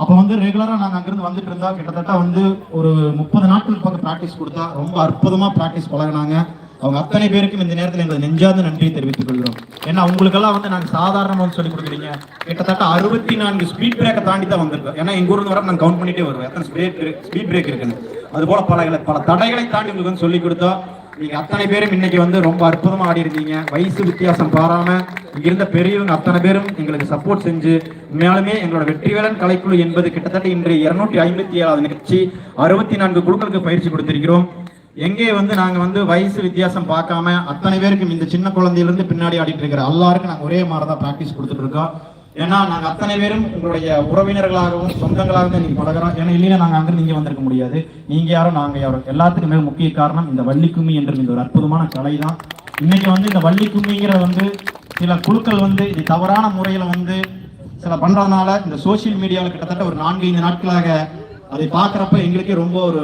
அப்போ வந்து ரெகுலரா நாங்க அங்கிருந்து வந்துட்டு இருந்தா கிட்டத்தட்ட வந்து ஒரு முப்பது நாட்கள் பக்கம் பிராக்டிஸ் கொடுத்தா ரொம்ப அற்புதமா பிராக்டிஸ் பழகினாங்க. அவங்க அத்தனை பேருக்கும் இந்த நேரத்தில் எங்கள் நெஞ்சார்ந்த நன்றியை தெரிவித்துக் கொள்கிறோம். ஏன்னா உங்களுக்கெல்லாம் வந்து நாங்கள் சாதாரணமாக வந்து சொல்லி கொடுக்குறீங்க. கிட்டத்தட்ட அறுபத்தி நான்கு ஸ்பீட் பிரேக்கை தாண்டி தான் வந்திருக்கோம். ஏன்னா எங்கள் ஊர்ல வர நான் கவுண்ட் பண்ணிட்டே வருவோம். எத்தனை ஸ்பீட் ஸ்பீட் பிரேக் இருக்குன்னு. அது போல பல பல தடைகளை தாண்டி உங்களுக்கு வந்து சொல்லி கொடுத்தா நீங்க அத்தனை பேரும் இன்னைக்கு வந்து ரொம்ப அற்புதமா ஆடி இருந்தீங்க வயசு வித்தியாசம் பாராம இங்க இருந்த பெரியவங்க அத்தனை பேரும் எங்களுக்கு சப்போர்ட் செஞ்சு மேலுமே எங்களோட வெற்றிவேலன் கலைக்குழு என்பது கிட்டத்தட்ட இன்று இருநூற்றி ஐம்பத்தி ஏழாவது நிகழ்ச்சி அறுபத்தி நான்கு குழுக்களுக்கு பயிற்சி கொடுத்திருக்கிறோம். எங்கே வந்து நாங்க வந்து வயசு வித்தியாசம் பார்க்காம அத்தனை பேருக்கும் இந்த சின்ன குழந்தையிலிருந்து பின்னாடி ஆடிட்டு இருக்கிற எல்லாருக்கும் நாங்கள் ஒரே மாதிரி தான் ப்ராக்டிஸ் கொடுத்துட்டு இருக்கோம். ஏன்னா நாங்கள் அத்தனை பேரும் உங்களுடைய உறவினர்களாகவும் சொந்தங்களாகவும் நீங்கள் பழகிறோம். ஏன்னா இல்லைன்னா நாங்கள் அங்கே நீங்கள் வந்திருக்க முடியாது. நீங்கள் யாரும் நாங்கள் யாரும் எல்லாத்துக்குமே முக்கிய காரணம் இந்த வள்ளிக்கும்மி என்ற இந்த ஒரு அற்புதமான கலை தான். இன்னைக்கு வந்து இந்த வள்ளிக்கும்மிங்கிற வந்து சில குழுக்கள் வந்து இது தவறான முறையில் வந்து சில பண்றதுனால இந்த சோசியல் மீடியாவில் கிட்டத்தட்ட ஒரு நான்கு ஐந்து நாட்களாக அதை பார்க்குறப்ப எங்களுக்கே ரொம்ப ஒரு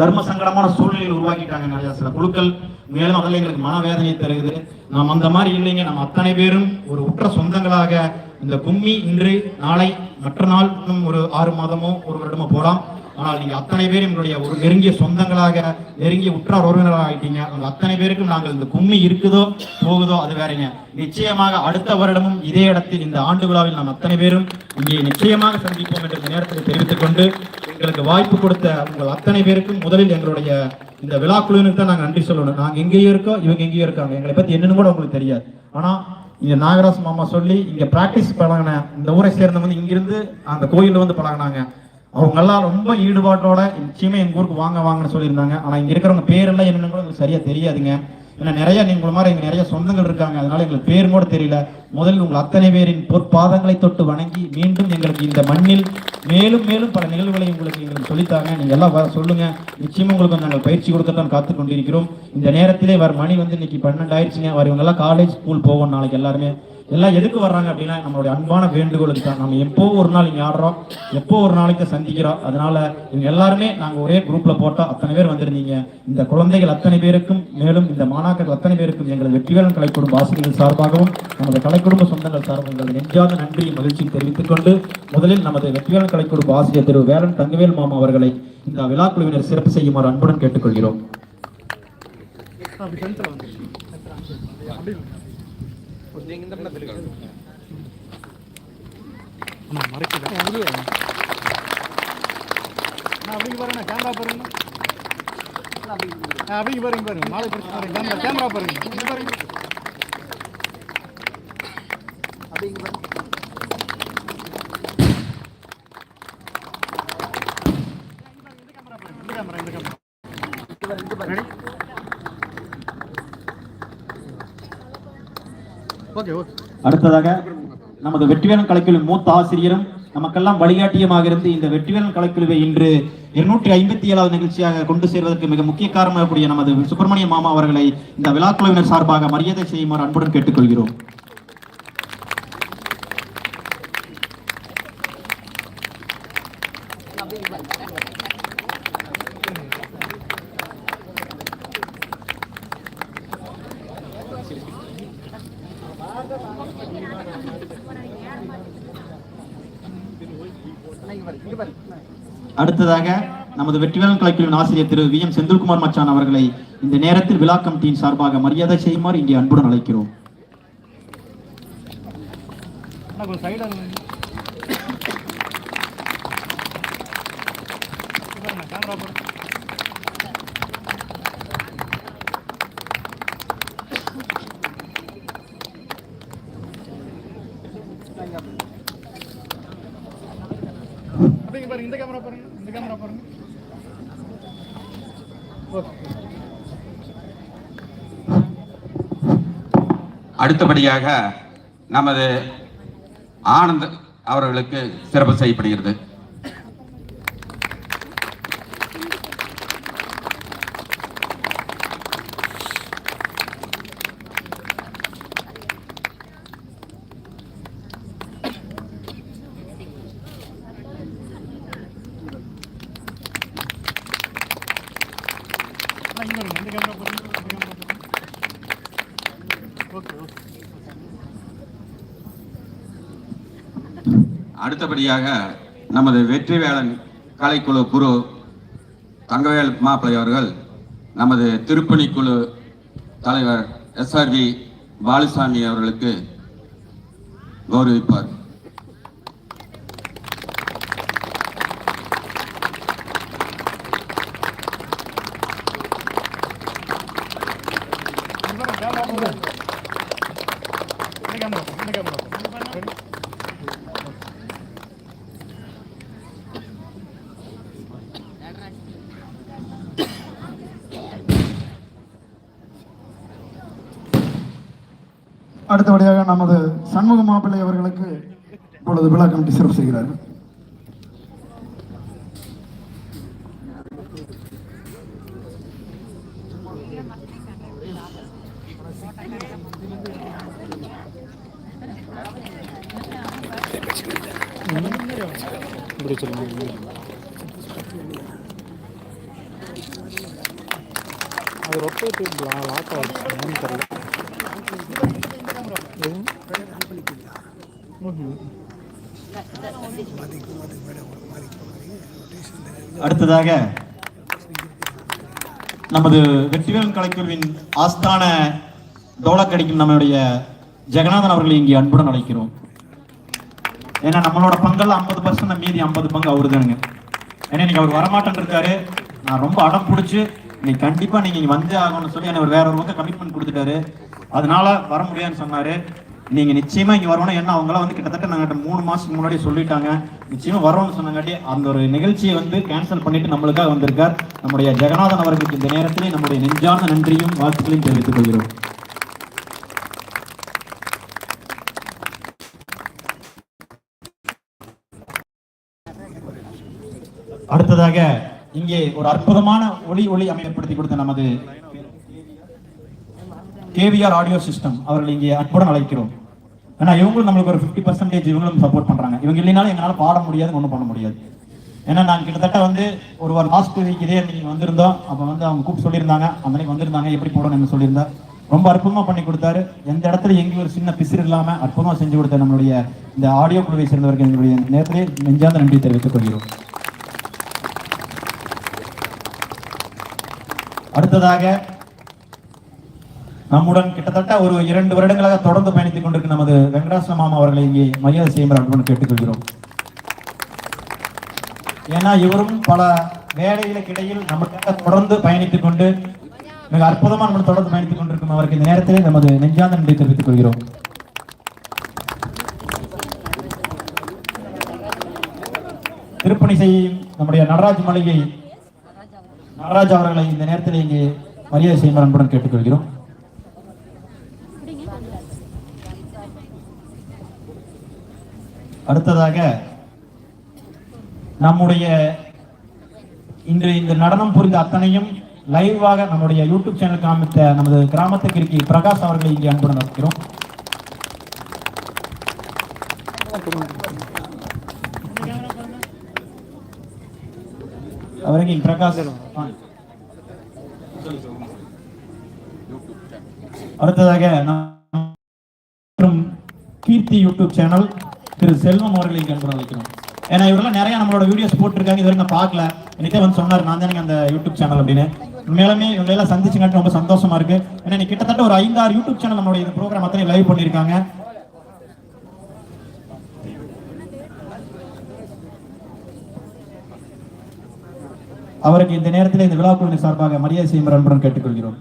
தர்ம சங்கடமான சூழ்நிலைகள் உருவாக்கிட்டாங்க நிறைய சில குழுக்கள். மேலும் அதில் எங்களுக்கு மனவேதனை தருகுது நாம் அந்த மாதிரி இல்லைங்க. நம்ம அத்தனை பேரும் ஒரு உற்ற சொந்தங்களாக இந்த கும்மி இன்று நாளை மற்ற நாள் இன்னும் ஒரு ஆறு மாதமோ ஒரு வருடமோ போகலாம் ஆனால் நீங்கள் அத்தனை பேர் எங்களுடைய ஒரு நெருங்கிய சொந்தங்களாக நெருங்கிய உற்றார் உறவினராக ஆகிட்டீங்க உங்க அத்தனை பேருக்கும் நாங்கள் இந்த கும்மி இருக்குதோ போகுதோ அது வேறங்க நிச்சயமாக அடுத்த வருடமும் இதே இடத்தில் இந்த ஆண்டு விழாவில் நாம் அத்தனை பேரும் இங்கே நிச்சயமாக சந்திப்போம் என்ற இந்த நேரத்தில் தெரிவித்துக் கொண்டு எங்களுக்கு வாய்ப்பு கொடுத்த உங்கள் அத்தனை பேருக்கும் முதலில் எங்களுடைய இந்த விழா குழுவினுக்கு தான் நாங்கள் நன்றி சொல்லணும். நாங்கள் எங்கேயோ இருக்கோம் இவங்க எங்கேயோ இருக்காங்க. எங்களை பற்றி என்னன்னு கூட உங்களுக்கு தெரியாது. ஆனால் இங்க நாகராஜ் மாமா சொல்லி இங்க பிராக்டிஸ் பழகின இந்த ஊரை சேர்ந்தவங்க இங்கிருந்து அந்த கோயிலில் வந்து பழகினாங்க. அவங்க எல்லாம் ரொம்ப ஈடுபாட்டோட நிச்சயமே எங்க ஊருக்கு வாங்க வாங்கன்னு சொல்லியிருந்தாங்க. ஆனா இங்க இருக்கிறவங்க பேரெல்லாம் என்னன்னு கூட சரியாக சரியா தெரியாதுங்க. ஏன்னா நிறைய நீங்கள் மாதிரி இங்கே நிறைய சொந்தங்கள் இருக்காங்க. அதனால எங்களுக்கு பேர் கூட தெரியல. முதலில் உங்கள் அத்தனை பேரின் பொற்பாதங்களை தொட்டு வணங்கி மீண்டும் எங்களுக்கு இந்த மண்ணில் மேலும் மேலும் பல நிகழ்வுகளை உங்களுக்கு எங்களுக்கு சொல்லித்தாங்க. நீங்கள் எல்லாம் வர சொல்லுங்க. நிச்சயமாக உங்களுக்கு நாங்கள் பயிற்சி கொடுத்துட்டு காத்து கொண்டிருக்கிறோம். இந்த நேரத்திலே வர மணி வந்து இன்னைக்கு பன்னெண்டு ஆயிடுச்சுங்க வர இவங்கெல்லாம் காலேஜ் ஸ்கூல் போவோம் நாளைக்கு எல்லாருமே. எல்லாம் எதுக்கு வர்றாங்க அப்படின்னா நம்மளுடைய அன்பான வேண்டுகோளுக்கு தான். நம்ம எப்போ ஒரு நாள் இங்கே ஆடுறோம் எப்போ ஒரு நாளைக்கு சந்திக்கிறோம் அதனால இவங்க எல்லாருமே நாங்கள் ஒரே குரூப்ல போட்டோம் அத்தனை பேர் வந்திருந்தீங்க. இந்த குழந்தைகள் அத்தனை பேருக்கும் மேலும் இந்த மாணாக்கர்கள் அத்தனை பேருக்கும் எங்களது வெற்றிகளும் கலைக்குடும்ப ஆசிரியர்கள் சார்பாகவும் நமது கலைக்குடும்ப சொந்தங்கள் சார்பாக எங்களது நெஞ்சாத நன்றியை மகிழ்ச்சி தெரிவித்துக் கொண்டு முதலில் நமது வெற்றிகளும் கலைக்குடும்ப ஆசிரியர் திரு வேலன் தங்கவேல் மாமா அவர்களை இந்த விழாக்குழுவினர் சிறப்பு செய்யுமாறு அன்புடன் கேட்டுக்கொள்கிறோம். அப்படி பாருங்க. கேமரா பாருங்க அப்படி பாருங்க பாருங்க. மாலை பிடிச்சி பாருங்க. கேமரா கேமரா பாருங்க. இங்க பாருங்க. இந்த கேமரா இந்த கேமரா ஓகே ஓகே அடுத்ததாக நமது வெற்றிவேலன் கலைக்குழு மூத்த ஆசிரியரும் நமக்கெல்லாம் வழிகாட்டியமாக இருந்து இந்த வெற்றிவேலன் கலைக்குழுவை இன்று இருநூற்றி ஐம்பத்தி ஏழாவது நிகழ்ச்சியாக கொண்டு சேர்வதற்கு மிக முக்கிய காரணமாக கூடிய நமது சுப்பிரமணிய மாமா அவர்களை இந்த விழாக்குழுவினர் சார்பாக மரியாதை செய்யுமாறு அன்புடன் கேட்டுக்கொள்கிறோம். அடுத்ததாக நமது வெற்றிவேலன் கலைக்குழுவின் ஆசிரியர் திரு வி எம் செந்தில்குமார் மச்சான் அவர்களை இந்த நேரத்தில் விழா கமிட்டியின் சார்பாக மரியாதை செய்யுமாறு இங்கே அன்புடன் அழைக்கிறோம் அண்ணா கொஞ்சம் சைடு கேமரா பாருங்க அப்படிங்க பாருங்க இந்த கேமரா பாருங்க இந்த கேமரா பாருங்க ஓகே அடுத்தபடியாக நமது ஆனந்த் அவர்களுக்கு சிறப்பு செய்யப்படுகிறது அண்ணா, இங்க பாருங்க இந்த கேமரா பாருங்க இந்த கேமரா பாருங்க ஓகே ஓகே அடுத்தபடியாக நமது வெற்றிவேலன் கலைக்குழு குரு தங்கவேல் மாப்பிள்ளை அவர்கள் நமது திருப்பணிக்குழு தலைவர் எஸ்ஆர்வி பாலுசாமி அவர்களுக்கு கௌரவிப்பார் இங்க பாருங்க கேமரா பாருங்க இந்த கேமரா பாருங்க இந்த கேமரா பாருங்க அடுத்தபடியாக நமது சண்முக மாப்பிள்ளை அவர்களுக்கு இப்பொழுது விழா கமிட்டி சிறப்பு செய்கிறார்கள் அது ரொட்டேட் லாக் ஆகிடுச்சு என்னன்னு தெரியல. அடுத்ததாக நமது வெற்றிவேலன் கலைக்குழுவின் ஆஸ்தான தோளக்கடிக்கும் நம்முடைய ஜெகநாதன் அவர்களை இங்கே அன்புடன் அழைக்கிறோம். ஏன்னா நம்மளோட பங்கெல்லாம் ஐம்பது பர்சன்ட் மீதி ஐம்பது பங்கு அவரு தானுங்க ஏன்னா இன்னைக்கு அவர் வரமாட்டேன் இருக்காரு. நான் ரொம்ப அடம் பிடிச்சி இன்னைக்கு கண்டிப்பா நீங்க வந்தே ஆகணும்னு சொல்லி எனக்கு வேற ஒரு பக்கம் கமிட்மெண்ட் கொடுத்துட்டாரு. அதனால வர முடியாதுன்னு சொன்னாரு. நீங்கள் நிச்சயமாக இங்கே வரணும் ஏன்னா அவங்களாம் வந்து கிட்டத்தட்ட நாங்கள் மூணு மாதத்துக்கு முன்னாடி சொல்லிட்டாங்க. நிச்சயமாக வரோம்னு சொன்னங்காட்டி அந்த ஒரு நிகழ்ச்சியை வந்து கேன்சல் பண்ணிட்டு நம்மளுக்காக வந்திருக்கார். நம்முடைய ஜெகநாதன் அவர்களுக்கு இந்த நேரத்திலே நம்முடைய நெஞ்சார்ந்த நன்றியும் வாழ்த்துக்களையும் தெரிவித்துக் கொள்கிறோம். அடுத்ததாக இங்கே ஒரு அற்புதமான ஒளி ஒளி அமைப்படுத்தி கொடுத்த நமது கேவிஆர் ஆடியோ சிஸ்டம். அவர்கள் இங்கே அன்புடன் அழைக்கிறோம். ஏன்னா இவங்களும் நம்மளுக்கு ஒரு ஃபிஃப்டி பர்சன்டேஜ் இவங்களும் சப்போர்ட் பண்றாங்க. இவங்க இல்லைனாலும் எங்களால பாட முடியாது ஒன்றும் பண்ண முடியாது. ஏன்னா நாங்கள் கிட்டத்தட்ட வந்து ஒரு ஒரு லாஸ்ட் வீக் இதே வந்திருந்தோம். அப்போ வந்து அவங்க கூப்பிட்டு சொல்லியிருந்தாங்க. அந்த அன்னைக்கு வந்திருந்தாங்க. எப்படி போடணும்னு சொல்லியிருந்தா ரொம்ப அற்புதமாக பண்ணி கொடுத்தாரு. எந்த இடத்துல எங்கேயும் ஒரு சின்ன பிசிறு இல்லாமல் அற்புதமாக செஞ்சு கொடுத்த நம்மளுடைய இந்த ஆடியோ குழுவை சேர்ந்தவர்கள் எங்களுடைய நேரத்திலே நெஞ்சார்ந்த நன்றி தெரிவித்துக் கொள்கிறோம். அடுத்ததாக நம்முடன் கிட்டத்தட்ட ஒரு இரண்டு வருடங்களாக தொடர்ந்து பயணித்துக் கொண்டிருக்கும் நமது வெங்கடாசன மாமா அவர்களை இங்கே மரியாதை செய்யுமாறு அன்புடன் கேட்டுக்கொள்கிறோம். ஏன்னா இவரும் பல வேலைகளுக்கு இடையில் நமக்காக தொடர்ந்து பயணித்துக் கொண்டு மிக அற்புதமான நம்ம தொடர்ந்து பயணித்துக் கொண்டிருக்கும் அவருக்கு இந்த நேரத்திலே நமது நெஞ்சாந்த நன்றி தெரிவித்துக் கொள்கிறோம். திருப்பணி செய்யும் நம்முடைய நடராஜ் மளிகை நடராஜ் அவர்களை இந்த நேரத்தில் இங்கே மரியாதை செய்யுமாறு அன்புடன் கேட்டுக்கொள்கிறோம். அடுத்ததாக நம்முடைய இன்று இந்த நடனம் புரிந்த அத்தனையும் லைவாக நம்முடைய யூடியூப் சேனல் காமித்த நமது கிராமத்துக்கு இருக்கி பிரகாஷ் அவர்களை இங்கே அன்புடன் அழைக்கிறோம். அவருக்கு பிரகாஷ். அடுத்ததாக நான் மற்றும் கீர்த்தி யூடியூப் சேனல் திரு செல்வம் அவர்களை இங்கே அன்புடன் அழைக்கிறோம் ஏன்னா இவரெல்லாம் நிறைய நம்மளோட வீடியோஸ் போட்டிருக்காங்க. இதுவரை நான் பார்க்கல. இன்னைக்கே வந்து சொன்னார் நான் தானே அந்த யூடியூப் சேனல் அப்படின்னு. உண்மையாலுமே இவங்களெல்லாம் சந்திச்சுங்கட்டு சந்திச்சுங்காட்டி ரொம்ப சந்தோஷமா இருக்கு. ஏன்னா நீ கிட்டத்தட்ட ஒரு ஐந்தாறு யூடியூப் சேனல் நம்மளுடைய இந்த ப்ரோக்ராம் அத்தனை லைவ் பண்ணியிருக்காங்க. அவருக்கு இந்த நேரத்தில் இந்த விழா குழுவின் சார்பாக மரியாதை செய்யும் அன்புடன் கேட்டுக்கொள்கிறோம்.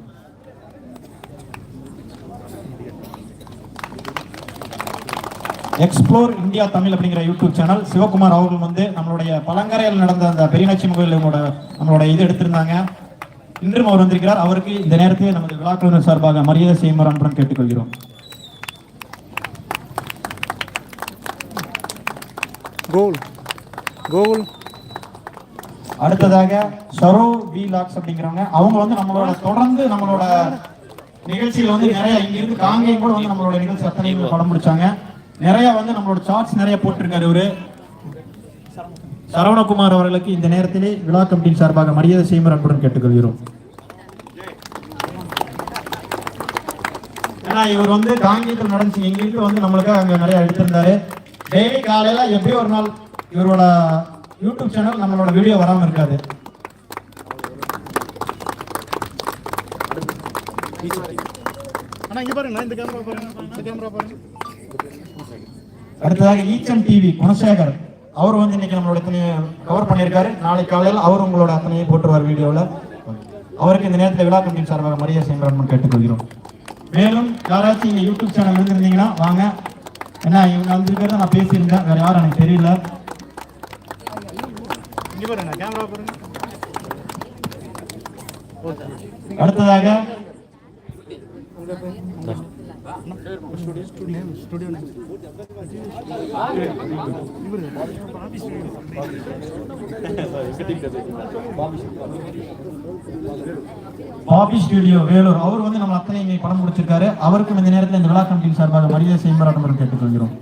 எக்ஸ்ப்ளோர் இந்தியா தமிழ் அப்படிங்கிற யூடியூப் சேனல் சிவகுமார் அவர்கள் வந்து நம்மளுடைய பழங்கரையில் நடந்த அந்த பெரியநாச்சி கோயில் இவங்களோட நம்மளோட இது எடுத்திருந்தாங்க. இன்றும் அவர் வந்திருக்கிறார். அவருக்கு இந்த நேரத்தில் நமது விழாக்குழுவினர் சார்பாக மரியாதை செய்யுமாறு அன்புடன் கேட்டுக்கொள்கிறோம். கோகுல் அடுத்ததாக சரோ வி லாக்ஸ் அப்படிங்கிறவங்க அவங்க வந்து நம்மளோட தொடர்ந்து நம்மளோட நிகழ்ச்சியில வந்து நிறைய இங்க இருந்து காங்கேயம் கூட வந்து நம்மளோட நிகழ்ச்சி அத்தனையும் படம் பிடிச்சாங்க நிறைய வந்து நம்மளோட சார்ட்ஸ் நிறைய போட்டிருக்காரு இவரு. சரவணகுமார் அவர்களுக்கு இந்த நேரத்திலே விழா கமிட்டியின் சார்பாக மரியாதை செய்யுமாறு அன்புடன் கேட்டுக்கொள்கிறோம். ஏன்னா இவர் வந்து காங்கேயத்தில் நடந்துச்சு எங்களுக்கு வந்து நம்மளுக்கு அங்க நிறைய எடுத்திருந்தாரு. டெய்லி காலையில எப்படி ஒரு நாள் இவரோட யூடியூப் சேனல் நம்மளோட வீடியோ வராம இருக்காது. அண்ணா இங்க பாருங்க இந்த கேமரா பாருங்க இந்த கேமரா பாருங்க. அடுத்ததாக ஈச்சம் டிவி குணசேகர். அவர் வந்து இன்னைக்கு நம்மளோட அத்தனையை கவர் பண்ணியிருக்காரு. நாளை காலையில் அவர் உங்களோட அத்தனையை போட்டுருவார் வீடியோவில் அவருக்கு இந்த நேரத்தில் விழா கமிட்டியின் சார்பாக மரியாதை செய்யணும் கேட்டுக்கொள்கிறோம். மேலும் யாராச்சும் இங்கே யூடியூப் சேனல் இருந்திருந்தீங்கன்னா வாங்க. ஏன்னா இவங்க வந்திருக்கிறத நான் பேசியிருந்தேன். வேற யாரும் எனக்கு தெரியல. அடுத்ததாக பாபி ஸ்டுடியோ வேலூர். அவர் வந்து நம்ம அத்தனை இங்கே படம் முடிச்சிருக்காரு. அவருக்கும் இந்த நேரத்தில் இந்த விழா கமிட்டியின் சார்பாக மரியாதை செய்யும் கேட்டுக்கொள்கிறோம்.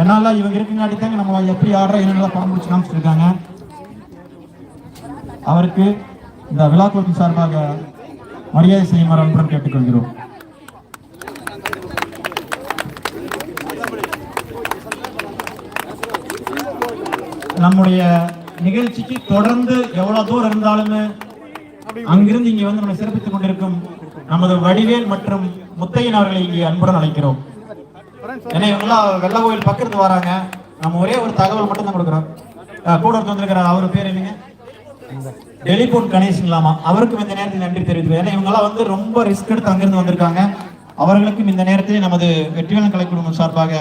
என்னால இவங்க இருக்குங்காட்டி தாங்க நம்ம எப்படி ஆடுற என்னெல்லாம் படம் முடிச்சு காமிச்சிருக்காங்க. அவருக்கு இந்த விழா கமிட்டி சார்பாக மரியாதை செய்யுமாறு அன்புடன் கேட்டுக்கொள்கிறோம். நம்முடைய நிகழ்ச்சிக்கு தொடர்ந்து எவ்வளவு தூரம் இருந்தாலுமே அங்கிருந்து இங்கே வந்து நம்ம சிறப்பித்துக் கொண்டிருக்கும் நமது வடிவேல் மற்றும் முத்தையன் அவர்களை இங்கே அன்புடன் அழைக்கிறோம். ஏன்னா இவங்கெல்லாம் வெள்ள கோயில் பக்கத்து வராங்க. நம்ம ஒரே ஒரு தகவல் மட்டும் தான் கொடுக்குறோம். அஹ் கூட ஒருத்தர் வந்திருக்கிறார். அவர் பேர் என்னங்க? டெலிபோன் கணேசன்லாமா அவருக்கும் இந்த நேரத்தில் நன்றி தெரிவித்துக்கிறேன். ஏன்னா இவங்கெல்லாம் வந்து ரொம்ப ரிஸ்க் எடுத்து அங்கிருந்து வந்திருக்காங்க. அவர்களுக்கும் இந்த நேரத்தில் நமது வெற்றிவேலன் கலை குழுமம் சார்பாக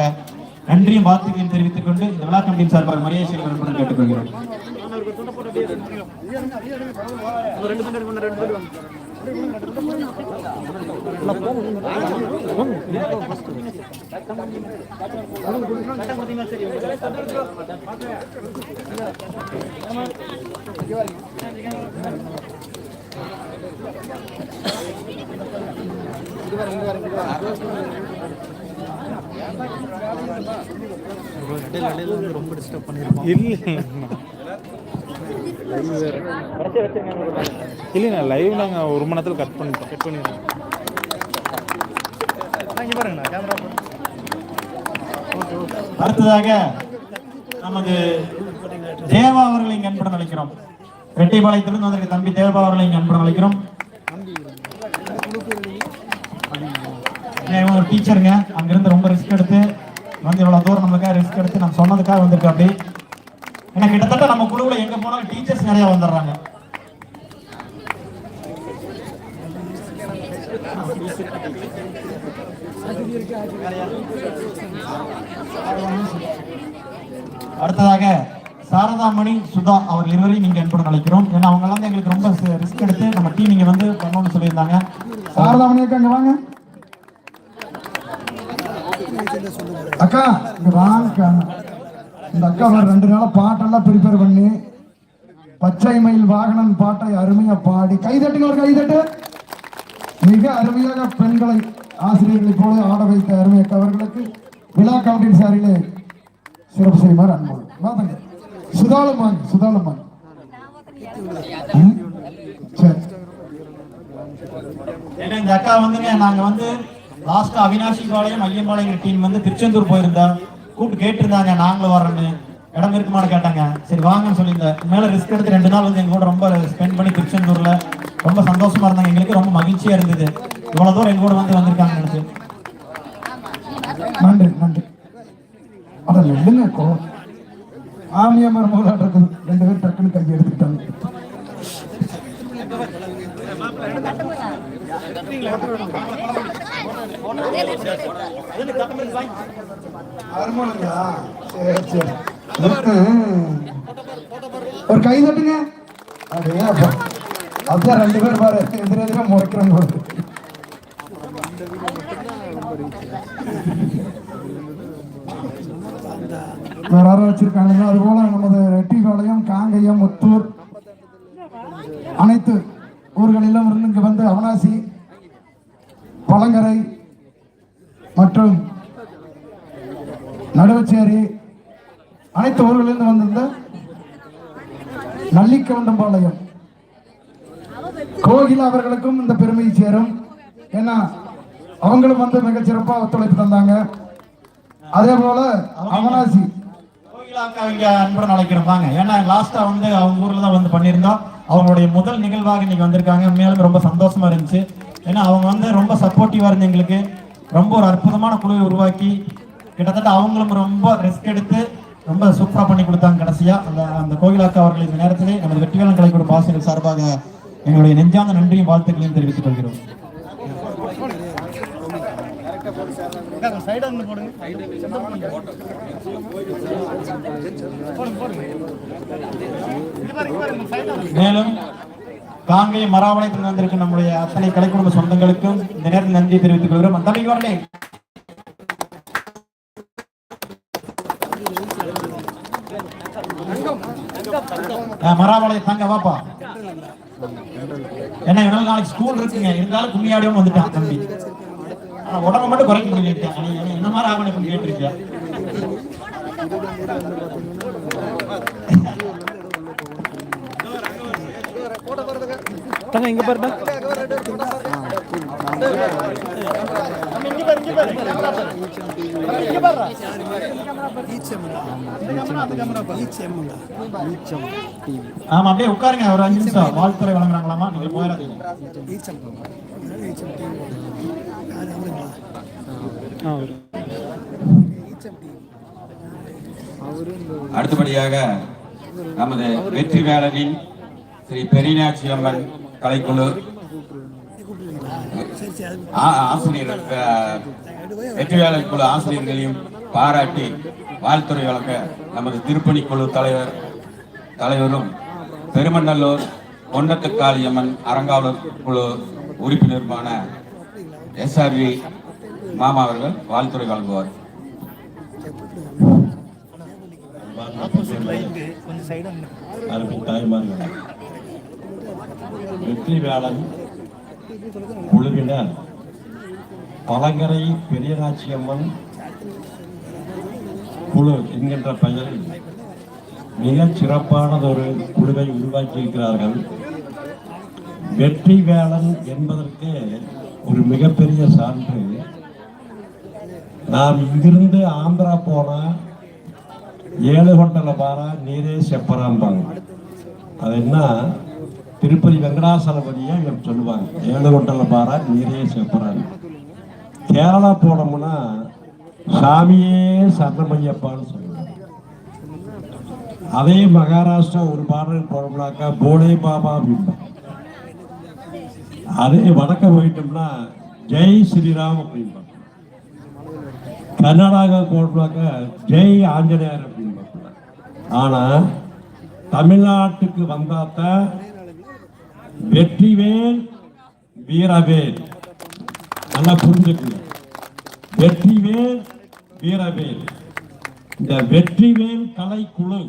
நன்றியும் வாழ்த்துக்களையும் தெரிவித்துக் கொண்டு இந்த விழா கமிட்டியின் சார்பாக மரியாதை இல்லைண்ணா லைவ் நாங்கள் ஒரு மணி நேரத்தில் கட் பண்ணிட்டோம் கட் பண்ணிடுறோம் அடுத்ததாக நமது தேவா அவர்களை அன்புடன் அழைக்கிறோம். ரெட்டிபாளையத்திலிருந்து வந்திருக்க தம்பி தேவா அவர்களை அன்புடன் அழைக்கிறோம். ஒரு டீச்சருங்க அங்கிருந்து ரொம்ப இவ்வளோ தூரம் நமக்காக ரிஸ்க் எடுத்து நம்ம சொன்னதுக்காக வந்திருக்கா அப்படி. ஏன்னா கிட்டத்தட்ட நம்ம குழுவில் எங்க போனாலும் டீச்சர்ஸ் நிறைய வந்துடுறாங்க. அடுத்ததாக சாரதாமணி சுதா அவர் இருவரையும் நீங்க அன்புடன் அழைக்கிறோம். ஏன்னா அவங்க எல்லாம் எங்களுக்கு ரொம்ப ரிஸ்க் எடுத்து நம்ம டீம் நீங்கள் வந்து பண்ணணும்னு சொல்லியிருந்தாங்க. சாரதாமணி அக்கா வாங்க. அக்கா இங்க வாங்கக்கா. இந்த அக்கா ஒரு ரெண்டு நாளா பாட்டெல்லாம் ப்ரிப்பேர் பண்ணி பச்சை மயில் வாகனன் பாட்டை அருமையா பாடி கைதட்டுங்க ஒரு கைதட்டு மிக அருமையாக பெண்களை ஆசிரியர்களைப் போல ஆட வைத்த அருமை அக்கா அவர்களுக்கு விழா கவுண்டின் சாரிலே சிறப்பு செய்யுமாறு அன்போடு. வாங்க சுதாலம் வாங்க சுதாலம் வாங்க. ம்? சரி. இந்த அக்கா வந்துங்க நாங்க வந்து லாஸ்ட் அவினாஷி பாளையம் ஐயம்பாளையம் டீம் வந்து திருச்செந்தூர் போயிருந்தா கூப்பிட்டு கேட்டிருந்தாங்க நாங்களும் வரோன்னு இடம் இருக்குமான்னு கேட்டாங்க. சரி வாங்கன்னு சொல்லியிருந்தேன் மேலே ரிஸ்க் எடுத்து ரெண்டு நாள் வந்து எங்க கூட ரொம்ப ஸ்பெண்ட் பண்ணி திருச்செந்தூர்ல ரொம்ப சந்தோஷமா இருந்தாங்க. எங்களுக்கு ரொம்ப மகிழ்ச்சியா இருந்தது. இவ்வளவு தூரம் எங்க கூட வந்து வந்திருக்காங்க நினைச்சு. நன்றி நன்றி. அதில் இல்லைங்க கோ. ஆமியா மருமகளாக ரெண்டு பேரும் டக்குன்னு கையை எடுத்துக்கிட்டாங்க மருமகளா? சரி சரி ம். ஒரு கை தட்டுங்க. அப்படியா அதான் ரெண்டு பேரும் பாரு. எதிர எதிர முறைக்கிறோம் போது வேற யாரும் வச்சிருக்காங்க அதுபோல நமது ரெட்டிபாளையம் காங்கயம் முத்தூர் அனைத்து. ஊர்களிலும் இருந்து இங்கு வந்து அவனாசி பழங்கரை மற்றும் நடுவச்சேரி அனைத்து ஊர்களிலிருந்து வந்திருந்த நல்லிக்கவுண்டம்பாளையம். கோகிலா அவர்களுக்கும் இந்த பெருமை சேரும். ஏன்னா அவங்களும் வந்து மிகச்சிறப்பாக ஒத்துழைப்பு தந்தாங்க. அதே போல அவனாசி. கோகிலாக்கா இங்க அன்புடன் அழைக்கிறப்பாங்க ஏன்னா லாஸ்டா வந்து அவங்க ஊர்ல தான் வந்து பண்ணியிருந்தோம். அவங்களுடைய முதல் நிகழ்வாக இன்றைக்கி வந்திருக்காங்க. உண்மையாலுமே ரொம்ப சந்தோஷமாக இருந்துச்சு. ஏன்னா அவங்க வந்து ரொம்ப சப்போர்ட்டிவாக இருந்து எங்களுக்கு ரொம்ப ஒரு அற்புதமான குழுவை உருவாக்கி கிட்டத்தட்ட அவங்களும் ரொம்ப ரிஸ்க் எடுத்து ரொம்ப சூப்பராக பண்ணி கொடுத்தாங்க கடைசியாக அந்த அந்த கோயிலாக்கா அவர்கள் இந்த நேரத்திலே நமது வெற்றிவேலன் கலைக்கூட ஆசிரியர் சார்பாக எங்களுடைய நெஞ்சார்ந்த நன்றியும் வாழ்த்துக்களையும் தெரிவித்துக் கொள்கிறோம். சைடாக இருந்து போடுங்க. மேலும் காங்கை மராவளையத்தில் வந்திருக்கும் நம்முடைய அத்தனை கலைக்குடும்ப சொந்தங்களுக்கும் இந்த நேரத்தில் நன்றி தெரிவித்துக் கொள்கிறோம். அந்த வரலே மராவளை தாங்க வாப்பா. என்ன இவ்வளவு நாளைக்கு ஸ்கூல் இருக்குங்க. இருந்தாலும் கும்மியாடியும் வந்துட்டான் தம்பி. ஆனா உடம்ப மட்டும் குறைக்க நீ என்ன மாதிரி ஆவணம் கேட்டிருக்கியா தங்க இங்க பாரு ஆமா அப்படியே உட்காருங்க. ஒரு அஞ்சு நிமிஷம். வாழ்த்துறை வழங்குறாங்களாமா? நீங்க போயிடாதீங்க ஆ ஒரு அடுத்தபடியாக நமது வெற்றி வேலனின் ஸ்ரீ பெரியநாட்சி அம்மன் கலைக்குழு ஆ- ஆசிரியர் வெற்றி வேலன் குழு ஆசிரியர்களையும் பாராட்டி வாழ்த்துறை வழங்க நமது திருப்பணி குழு தலைவர் தலைவரும் பெருமநல்லூர் பொன்னத்துக்காளியம்மன் அரங்காவலர் குழு உறுப்பினருமான எஸ்ஆர்வி மாமா அவர்கள் வாழ்த்துறை வழங்குவார். வெற்றி வேளன் குழுவினர் பழங்கரை பெரியநாச்சியம்மன் குழு என்கின்ற பெயரில் மிகச் சிறப்பானதொரு குழுவை உருவாக்கியிருக்கிறார்கள். வெற்றி வேளன் என்பதற்கு ஒரு மிகப்பெரிய சான்று. நாம் இங்கிருந்து ஆந்திரா போனா ஏழு கொண்டல பாரா நீரே செப்பராம்பாங்க. அது என்ன? திருப்பதி வெங்கடாசலபதியை சொல்லுவாங்க. ஏழு கொண்டல பாரா நீரே செப்பராங்க கேரளா போனோம்னா சாமியே சரணமையப்பான்னு சொல்லுவாங்க. அதே மகாராஷ்டிரா ஒரு பாடல் போனோம்னாக்கா போலே பாபா அப்படிம்பாங்க. அதே வடக்க போயிட்டோம்னா ஜெய் ஸ்ரீராம் அப்படிம்பாங்க. கர்நாடகா போடுறாங்க ஜெய் ஆஞ்சநேயர் அப்படின்னு ஆனா தமிழ்நாட்டுக்கு வந்தாத்தான் வெற்றிவேல் வீரவேல். நல்லா புரிஞ்சுக்குங்க. வெற்றிவேல் வீரவேல். இந்த வெற்றிவேல் கலை குழு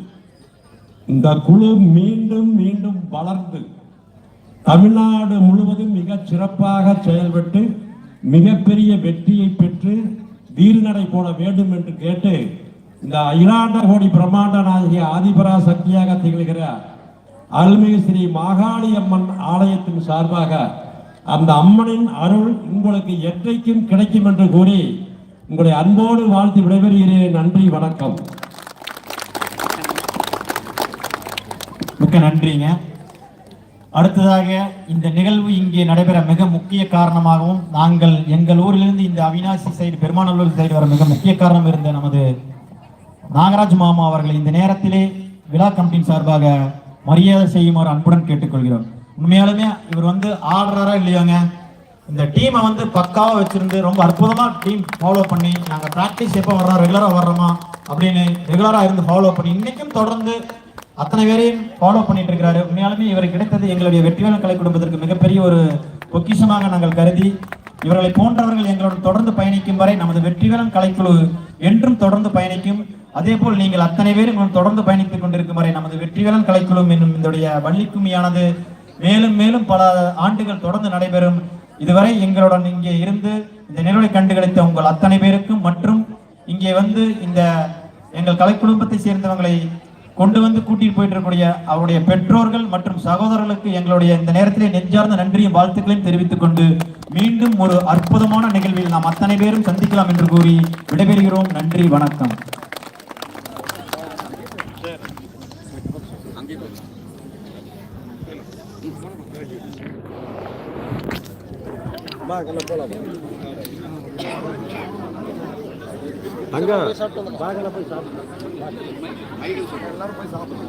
இந்த குழு மீண்டும் மீண்டும் வளர்ந்து தமிழ்நாடு முழுவதும் மிக சிறப்பாக செயல்பட்டு மிகப்பெரிய வெற்றியை பெற்று வீறுநடை போட வேண்டும் என்று கேட்டு இந்த அகிலாண்ட கோடி பிரம்மாண்ட நாயகி ஆதிபரா சக்தியாக திகழ்கிற அருள்மிகு ஸ்ரீ மாகாளி அம்மன் ஆலயத்தின் சார்பாக அந்த அம்மனின் அருள் உங்களுக்கு என்றைக்கும் கிடைக்கும் என்று கூறி உங்களை அன்போடு வாழ்த்து விடைபெறுகிறேன். நன்றி வணக்கம். மிக்க நன்றிங்க. அடுத்ததாக இந்த நிகழ்வு இங்கே நடைபெற மிக முக்கிய காரணமாகவும் நாங்கள் எங்கள் ஊரிலிருந்து இந்த அவினாசி சைடு பெருமாநல்லூர் சைடு வர மிக முக்கிய காரணம் இருந்த நமது நாகராஜ் மாமா அவர்களை இந்த நேரத்திலே விழா கமிட்டியின் சார்பாக மரியாதை செய்யுமாறு அன்புடன் கேட்டுக்கொள்கிறோம். உண்மையாலுமே இவர் வந்து ஆடுறாரா இல்லையாங்க? இந்த டீமை வந்து பக்காவாக வச்சுருந்து ரொம்ப அற்புதமாக டீம் ஃபாலோ பண்ணி நாங்கள் ப்ராக்டிஸ் எப்போ வர்றோம் ரெகுலராக வர்றோமா அப்படின்னு ரெகுலராக இருந்து ஃபாலோ பண்ணி இன்றைக்கும் தொடர்ந்து அத்தனை பேரையும் ஃபாலோ பண்ணிட்டு இருக்கிறாரு உண்மையாலுமே இவர் கிடைத்தது எங்களுடைய வெற்றிவேலன் கலை குடும்பத்திற்கு மிகப்பெரிய ஒரு பொக்கிஷமாக நாங்கள் கருதி இவர்களை போன்றவர்கள் எங்களுடன் தொடர்ந்து பயணிக்கும் வரை நமது வெற்றிவேலன் கலைக்குழு என்றும் தொடர்ந்து பயணிக்கும். அதே போல் நீங்கள் அத்தனை பேரும் தொடர்ந்து பயணித்துக் கொண்டிருக்கும் வரை நமது வெற்றிவேலன் கலைக்குழு என்னும் இதனுடைய வள்ளிக்கும்மியானது மேலும் மேலும் பல ஆண்டுகள் தொடர்ந்து நடைபெறும். இதுவரை எங்களுடன் இங்கே இருந்து இந்த நிகழ்வை கண்டுகளித்த உங்கள் அத்தனை பேருக்கும் மற்றும் இங்கே வந்து இந்த எங்கள் கலை குடும்பத்தை சேர்ந்தவங்களை கொண்டு வந்து கூட்டிட்டு போயிட்டு இருக்கக்கூடிய அவருடைய பெற்றோர்கள் மற்றும் சகோதரர்களுக்கு எங்களுடைய இந்த நேரத்திலே நெஞ்சார்ந்த நன்றியும் வாழ்த்துக்களையும் தெரிவித்துக் கொண்டு மீண்டும் ஒரு அற்புதமான நிகழ்வில் நாம் அத்தனை பேரும் சந்திக்கலாம் என்று கூறி விடைபெறுகிறோம். நன்றி வணக்கம். எல்லாரும் போய் சாப்பிடுங்க.